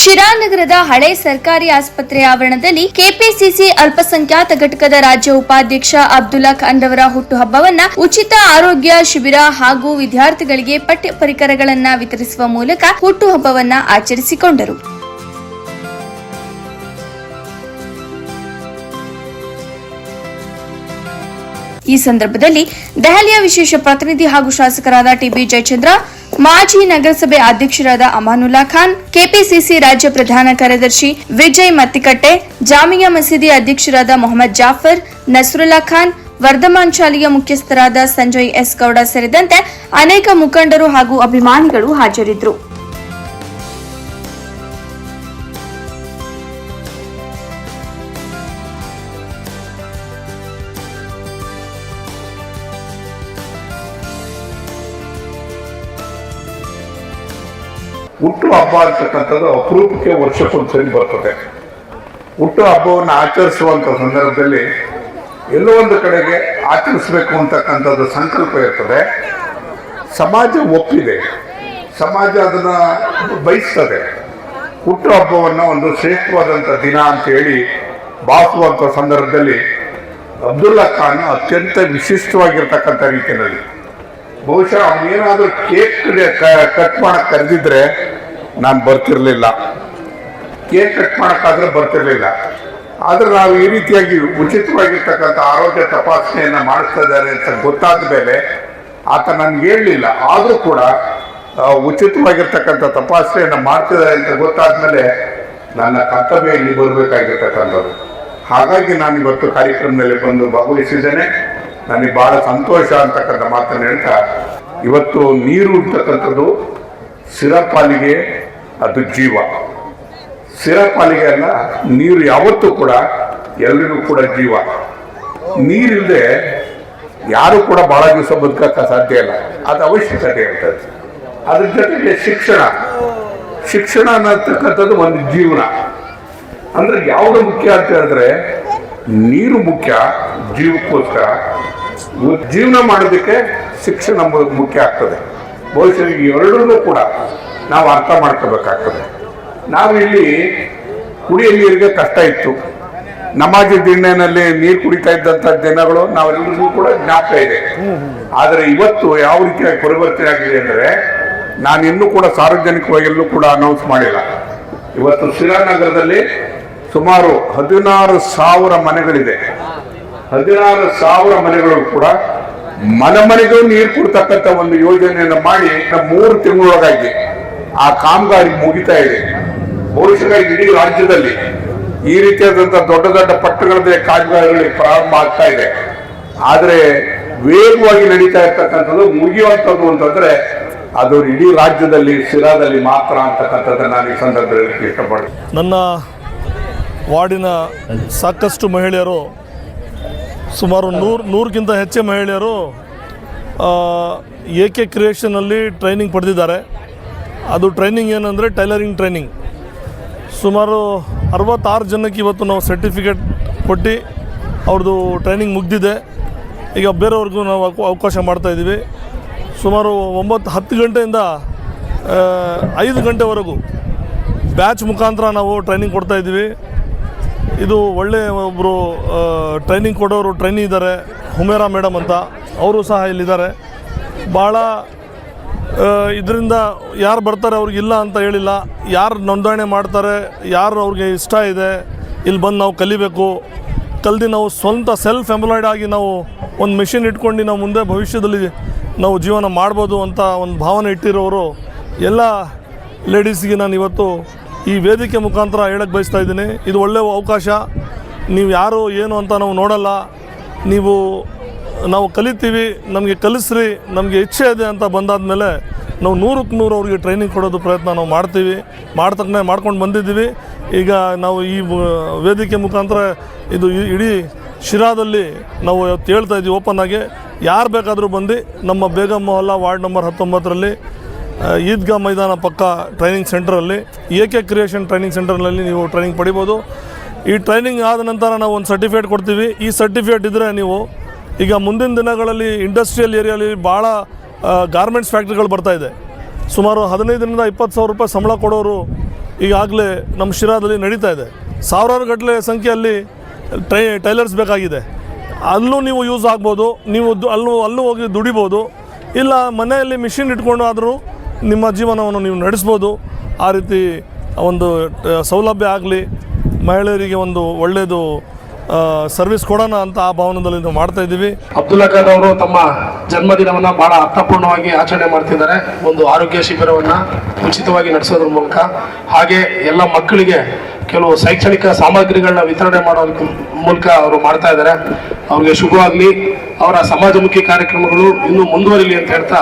ಶಿರಾನಗರದ ಹಳೆ ಸರ್ಕಾರಿ ಆಸ್ಪತ್ರೆ ಆವರಣದಲ್ಲಿ ಕೆಪಿಸಿಸಿ ಅಲ್ಪಸಂಖ್ಯಾತ ಘಟಕದ ರಾಜ್ಯ ಉಪಾಧ್ಯಕ್ಷ ಅಬ್ದುಲ್ಲಾ ಖಾನ್ ರವರ ಹುಟ್ಟುಹಬ್ಬವನ್ನ ಉಚಿತ ಆರೋಗ್ಯ ಶಿಬಿರ ಹಾಗೂ ವಿದ್ಯಾರ್ಥಿಗಳಿಗೆ ಪಠ್ಯ ಪರಿಕರಗಳನ್ನ ವಿತರಿಸುವ ಮೂಲಕ ಹುಟ್ಟುಹಬ್ಬವನ್ನ ಆಚರಿಸಿಕೊಂಡರು. ಈ ಸಂದರ್ಭದಲ್ಲಿ ದೆಹಲಿಯ ವಿಶೇಷ ಪ್ರತಿನಿಧಿ ಹಾಗೂ ಶಾಸಕರಾದ ಟಿಬಿ ಜಯಚಂದ್ರ ಮಾಜಿ ನಗರಸಭೆ ಅಧ್ಯಕ್ಷರಾದ ಅಮಾನುಲ್ಲಾ ಖಾನ್, ಕೆಪಿಸಿಸಿ ರಾಜ್ಯ ಪ್ರಧಾನ ಕಾರ್ಯದರ್ಶಿ ವಿಜಯ್ ಮತ್ತಿಕಟ್ಟೆ, ಜಾಮಿಯಾ ಮಸೀದಿ ಅಧ್ಯಕ್ಷರಾದ ಮೊಹಮ್ಮದ್ ಜಾಫರ್, ನಸ್ರುಲ್ಲಾ ಖಾನ್, ವರ್ಧಮಾನ್ ಶಾಲೆಯ ಮುಖ್ಯಸ್ಥರಾದ ಸಂಜಯ್ ಎಸ್ ಗೌಡ ಸೇರಿದಂತೆ ಅನೇಕ ಮುಖಂಡರು ಹಾಗೂ ಅಭಿಮಾನಿಗಳು ಹಾಜರಿದ್ದರು. ಹುಟ್ಟು ಹಬ್ಬ ಅಂತಕ್ಕಂಥದ್ದು ಅಪರೂಪಕ್ಕೆ ವರ್ಷಕ್ಕೊಂದ್ಸರಿ ಬರ್ತದೆ. ಹುಟ್ಟು ಹಬ್ಬವನ್ನು ಆಚರಿಸುವಂತ ಸಂದರ್ಭದಲ್ಲಿ ಎಲ್ಲೋ ಒಂದು ಕಡೆಗೆ ಆಚರಿಸಬೇಕು ಅಂತಕ್ಕಂಥದ್ದು ಸಂಕಲ್ಪ ಇರ್ತದೆ. ಸಮಾಜ ಒಪ್ಪಿದೆ. ಸಮಾಜ ಅದನ್ನು ಬಯಸ್ತದೆ. ಹುಟ್ಟು ಹಬ್ಬವನ್ನು ಒಂದು ಶ್ರೇಷ್ಠವಾದಂಥ ದಿನ ಅಂತ ಹೇಳಿ ಭಾವಿಸುವಂಥ ಸಂದರ್ಭದಲ್ಲಿ ಅಬ್ದುಲ್ಲಾ ಖಾನ್ ಅತ್ಯಂತ ವಿಶಿಷ್ಟವಾಗಿರ್ತಕ್ಕಂಥ ರೀತಿಯಲ್ಲಿ ಬಹುಶಃ ಅವನೇನಾದ್ರೂ ಕೇಕ್ ಕಟ್ ಮಾಡಕ್ ಕರೆದಿದ್ರೆ ನಾನು ಬರ್ತಿರ್ಲಿಲ್ಲ. ಕೇಕ್ ಕಟ್ ಮಾಡೋಕ್ಕಾದ್ರೆ ಬರ್ತಿರ್ಲಿಲ್ಲ. ಆದ್ರೆ ನಾವು ಈ ರೀತಿಯಾಗಿ ಉಚಿತವಾಗಿರ್ತಕ್ಕಂಥ ಆರೋಗ್ಯ ತಪಾಸಣೆಯನ್ನ ಮಾಡಿಸ್ತಾ ಇದ್ದಾರೆ ಅಂತ ಗೊತ್ತಾದ ಮೇಲೆ ಆತ ನನ್ಗೆ ಹೇಳಲಿಲ್ಲ. ಆದರೂ ಕೂಡ ಉಚಿತವಾಗಿರ್ತಕ್ಕಂಥ ತಪಾಸಣೆಯನ್ನು ಮಾಡ್ತಿದ್ದಾರೆ ಅಂತ ಗೊತ್ತಾದ ಮೇಲೆ ನನ್ನ ಕರ್ತವ್ಯ ಇಲ್ಲಿ ಬರಬೇಕಾಗಿರ್ತಕ್ಕಂಥದ್ದು. ಹಾಗಾಗಿ ನಾನು ಇವತ್ತು ಕಾರ್ಯಕ್ರಮದಲ್ಲಿ ಬಂದು ಭಾಗವಹಿಸಿದ್ದೇನೆ. ನನಗೆ ಬಹಳ ಸಂತೋಷ ಅಂತಕ್ಕಂಥ ಮಾತನ್ನು ಹೇಳ್ತಾ, ಇವತ್ತು ನೀರು ಇರ್ತಕ್ಕಂಥದ್ದು ಸಿರಪಾಲಿಗೆ ಅದು ಜೀವ. ಸಿರಪಾಲಿಗೆ ಅಲ್ಲ, ನೀರು ಯಾವತ್ತೂ ಕೂಡ ಎಲ್ರಿಗೂ ಕೂಡ ಜೀವ. ನೀರಿಲ್ಲದೆ ಯಾರು ಕೂಡ ಬಹಳ ದಿವಸ ಬದುಕಕ್ಕೆ ಸಾಧ್ಯ ಇಲ್ಲ. ಅದು ಅವಶ್ಯಕತೆ ಇರ್ತದೆ ಅದ್ರ ಜೊತೆಗೆ ಶಿಕ್ಷಣ. ಶಿಕ್ಷಣ ಅನ್ನತಕ್ಕಂಥದ್ದು ಒಂದು ಜೀವನ. ಅಂದ್ರೆ ಯಾವುದು ಮುಖ್ಯ ಅಂತ ಹೇಳಿದ್ರೆ, ನೀರು ಮುಖ್ಯ, ಜೀವಕ್ಕೋಸ್ಕರ ಜೀವನ ಮಾಡೋದಕ್ಕೆ ಶಿಕ್ಷಣ ಮು- ಮುಖ್ಯ ಆಗ್ತದೆ. ಬಹುಶಃ ಎರಡೂ ಕೂಡ ನಾವು ಅರ್ಥ ಮಾಡ್ಕೋಬೇಕಾಗ್ತದೆ. ನಾವು ಇಲ್ಲಿ ಕುಡಿಯ ನೀರಿಗೆ ಕಷ್ಟ ಇತ್ತು. ನಮಾಜಿ ದಿಣ್ಣೆನಲ್ಲಿ ನೀರು ಕುಡಿತಾ ಇದ್ದಂಥ ದಿನಗಳು ನಾವೆಲ್ಲರಿಗೂ ಕೂಡ ಜ್ಞಾಪಕ ಇದೆ. ಆದರೆ ಇವತ್ತು ಯಾವ ರೀತಿಯಾಗಿ ಪರಿವರ್ತನೆ ಆಗಿದೆ ಅಂದರೆ, ನಾನು ಇನ್ನೂ ಕೂಡ ಸಾರ್ವಜನಿಕವಾಗಿ ಎಲ್ಲೂ ಕೂಡ ಅನೌನ್ಸ್ ಮಾಡಿಲ್ಲ. ಇವತ್ತು ಶ್ರೀರಾನಗರದಲ್ಲಿ ಸುಮಾರು ಹದಿನಾರು ಸಾವಿರ ಮನೆಗಳಿದೆ. ಹದಿನಾರು ಸಾವಿರ ಮನೆಗಳು ಕೂಡ ಮನೆ ಮನೆಗೂ ನೀರು ಕೊಡ್ತಕ್ಕಂಥ ಒಂದು ಯೋಜನೆಯನ್ನು ಮಾಡಿ ಮೂರು ತಿಂಗಳೊಳಗಾಗಿ ಆ ಕಾಮಗಾರಿ ಮುಗಿತಾ ಇದೆ. ಬಹುಶಃ ಇಡೀ ರಾಜ್ಯದಲ್ಲಿ ಈ ರೀತಿಯಾದಂತಹ ದೊಡ್ಡ ದೊಡ್ಡ ಪಟ್ಟಣಗಳಲ್ಲಿ ಕಾಮಗಾರಿಗಳಿಗೆ ಪ್ರಾರಂಭ ಆಗ್ತಾ ಇದೆ. ಆದರೆ ವೇಗವಾಗಿ ನಡೀತಾ ಇರ್ತಕ್ಕಂಥದ್ದು ಮುಗಿಯುವಂಥದ್ದು ಅಂತಂದ್ರೆ ಅದು ಇಡೀ ರಾಜ್ಯದಲ್ಲಿ, ಶಿರಾದಲ್ಲಿ ಮಾತ್ರ ಅಂತಕ್ಕಂಥದ್ದು ನಾನು ಈ ಸಂದರ್ಭದಲ್ಲಿ ಇಷ್ಟಪಡ್ತೀನಿ ನನ್ನ ವಾರ್ಡಿನ ಸಾಕಷ್ಟು ಮಹಿಳೆಯರು ಸುಮಾರು ನೂರು ನೂರಕ್ಕಿಂತ ಹೆಚ್ಚು ಮಹಿಳೆಯರು ಎ ಕೆ ಕ್ರಿಯೇಷನಲ್ಲಿ ಟ್ರೈನಿಂಗ್ ಪಡೆದಿದ್ದಾರೆ. ಅದು ಟ್ರೈನಿಂಗ್ ಏನಂದರೆ ಟೈಲರಿಂಗ್ ಟ್ರೈನಿಂಗ್ ಸುಮಾರು ಅರವತ್ತಾರು ಜನಕ್ಕೆ ಇವತ್ತು ನಾವು ಸರ್ಟಿಫಿಕೇಟ್ ಕೊಟ್ಟು ಅವ್ರದ್ದು ಟ್ರೈನಿಂಗ್ ಮುಗ್ದಿದೆ. ಈಗ ಬೇರೆಯವ್ರಿಗೂ ನಾವು ಅವಕ- ಅವಕಾಶ ಮಾಡ್ತಾಯಿದ್ದೀವಿ ಸುಮಾರು ಒಂಬತ್ತು, ಹತ್ತು ಗಂಟೆಯಿಂದ ಐದು ಗಂಟೆವರೆಗೂ ಬ್ಯಾಚ್ ಮುಖಾಂತರ ನಾವು ಟ್ರೈನಿಂಗ್ ಕೊಡ್ತಾ ಇದ್ದೀವಿ. ಇದು ಒಳ್ಳೆಯ ಒಬ್ಬರು ಟ್ರೈನಿಂಗ್ ಕೊಡೋರು ಟ್ರೈನಿ ಇದ್ದಾರೆ, ಹುಮೇರಾ ಮೇಡಮ್ ಅಂತ. ಅವರು ಸಹ ಇಲ್ಲಿದ್ದಾರೆ. ಭಾಳ ಇದರಿಂದ ಯಾರು ಬರ್ತಾರೆ ಅವ್ರಿಗೆ ಇಲ್ಲ ಅಂತ ಹೇಳಿಲ್ಲ. ಯಾರು ನೋಂದಣಿ ಮಾಡ್ತಾರೆ, ಯಾರು ಅವ್ರಿಗೆ ಇಷ್ಟ ಇದೆ, ಇಲ್ಲಿ ಬಂದು ನಾವು ಕಲಿಬೇಕು. ಕಲ್ದು ನಾವು ಸ್ವಂತ ಸೆಲ್ಫ್ ಎಂಪ್ಲಾಯ್ಡ್ ಆಗಿ ನಾವು ಒಂದು ಮೆಷಿನ್ ಇಟ್ಕೊಂಡು ನಾವು ಮುಂದೆ ಭವಿಷ್ಯದಲ್ಲಿ ನಾವು ಜೀವನ ಮಾಡ್ಬೋದು ಅಂತ ಒಂದು ಭಾವನೆ ಇಟ್ಟಿರೋರು ಎಲ್ಲ ಲೇಡೀಸ್ಗೆ ನಾನು ಇವತ್ತು ಈ ವೇದಿಕೆ ಮುಖಾಂತರ ಹೇಳಕ್ಕೆ ಬಯಸ್ತಾ ಇದ್ದೀನಿ. ಇದು ಒಳ್ಳೆಯ ಅವಕಾಶ. ನೀವು ಯಾರು, ಏನು ಅಂತ ನಾವು ನೋಡಲ್ಲ. ನೀವು, ನಾವು ಕಲಿತೀವಿ, ನಮಗೆ ಕಲಿಸ್ರಿ, ನಮಗೆ ಇಚ್ಛೆ ಇದೆ ಅಂತ ಬಂದಾದ ಮೇಲೆ ನಾವು ನೂರಕ್ಕೆ ನೂರು ಅವ್ರಿಗೆ ಟ್ರೈನಿಂಗ್ ಕೊಡೋದು ಪ್ರಯತ್ನ ನಾವು ಮಾಡ್ತೀವಿ. ಮಾಡ್ತಕ್ಕನೆ ಮಾಡ್ಕೊಂಡು ಬಂದಿದ್ದೀವಿ. ಈಗ ನಾವು ಈ ವೇದಿಕೆ ಮುಖಾಂತರ ಇದು ಇಡೀ ಶಿರಾದಲ್ಲಿ ನಾವು ಹೇಳ್ತಾ ಇದ್ದೀವಿ ಓಪನ್ ಆಗಿ. ಯಾರು ಬೇಕಾದರೂ ಬಂದು ನಮ್ಮ ಬೇಗಂ ಮೊಹಲ್ಲಾ ವಾರ್ಡ್ ನಂಬರ್ ಹತ್ತೊಂಬತ್ತರಲ್ಲಿ ಈದ್ಗಾ ಮೈದಾನ ಪಕ್ಕ ಟ್ರೈನಿಂಗ್ ಸೆಂಟ್ರಲ್ಲಿ ಎ ಕೆ ಕ್ರಿಯೇಷನ್ ಟ್ರೈನಿಂಗ್ ಸೆಂಟರ್ನಲ್ಲಿ ನೀವು ಟ್ರೈನಿಂಗ್ ಪಡಿಬೋದು. ಈ ಟ್ರೈನಿಂಗ್ ಆದ ನಂತರ ನಾವು ಒಂದು ಸರ್ಟಿಫಿಕೇಟ್ ಕೊಡ್ತೀವಿ. ಈ ಸರ್ಟಿಫಿಕೇಟ್ ಇದ್ದರೆ ನೀವು ಈಗ ಮುಂದಿನ ದಿನಗಳಲ್ಲಿ ಇಂಡಸ್ಟ್ರಿಯಲ್ ಏರಿಯಲ್ಲಿ ಭಾಳ ಗಾರ್ಮೆಂಟ್ಸ್ ಫ್ಯಾಕ್ಟ್ರಿಗಳು ಬರ್ತಾ ಇದೆ. ಸುಮಾರು ಹದಿನೈದರಿಂದ ಇಪ್ಪತ್ತು ಸಾವಿರ ರೂಪಾಯಿ ಸಂಬಳ ಕೊಡೋರು ಈಗಾಗಲೇ ನಮ್ಮ ಶಿರಾದಲ್ಲಿ ನಡೀತಾ ಇದೆ. ಸಾವಿರಾರು ಗಟ್ಟಲೆ ಸಂಖ್ಯೆಯಲ್ಲಿ ಟ್ರೈ, ಟೈಲರ್ಸ್ ಬೇಕಾಗಿದೆ. ಅಲ್ಲೂ ನೀವು ಯೂಸ್ ಆಗ್ಬೋದು. ನೀವು ಅಲ್ಲೂ ಅಲ್ಲೂ ಹೋಗಿ ದುಡಿಬೋದು. ಇಲ್ಲ ಮನೆಯಲ್ಲಿ ಮಿಷಿನ್ ಇಟ್ಕೊಂಡು ಆದರೂ ನಿಮ್ಮ ಜೀವನವನ್ನು ನೀವು ನಡೆಸ್ಬೋದು. ಆ ರೀತಿ ಒಂದು ಸೌಲಭ್ಯ ಆಗಲಿ, ಮಹಿಳೆಯರಿಗೆ ಒಂದು ಒಳ್ಳೆಯದು ಸರ್ವಿಸ್ ಕೊಡೋಣ ಅಂತ ಆ ಭಾವನದಲ್ಲಿ ನಾವು ಮಾಡ್ತಾ ಇದ್ದೀವಿ. ಅಬ್ದುಲ್ ಖಾನ್ ಅವರು ತಮ್ಮ ಜನ್ಮದಿನವನ್ನ ಬಹಳ ಅರ್ಥಪೂರ್ಣವಾಗಿ ಆಚರಣೆ ಮಾಡ್ತಿದ್ದಾರೆ. ಒಂದು ಆರೋಗ್ಯ ಶಿಬಿರವನ್ನ ಉಚಿತವಾಗಿ ನಡೆಸೋದ್ರ ಮೂಲಕ. ಹಾಗೆ ಎಲ್ಲ ಮಕ್ಕಳಿಗೆ ಕೆಲವು ಶೈಕ್ಷಣಿಕ ಸಾಮಗ್ರಿಗಳನ್ನ ವಿತರಣೆ ಮಾಡೋ ಮೂಲಕ ಅವರು ಮಾಡ್ತಾ ಇದ್ದಾರೆ. ಅವ್ರಿಗೆ ಶುಭವಾಗ್ಲಿ. ಅವರ ಸಮಾಜಮುಖಿ ಕಾರ್ಯಕ್ರಮಗಳು ಇನ್ನೂ ಮುಂದುವರಿಲಿ ಅಂತ ಹೇಳ್ತಾ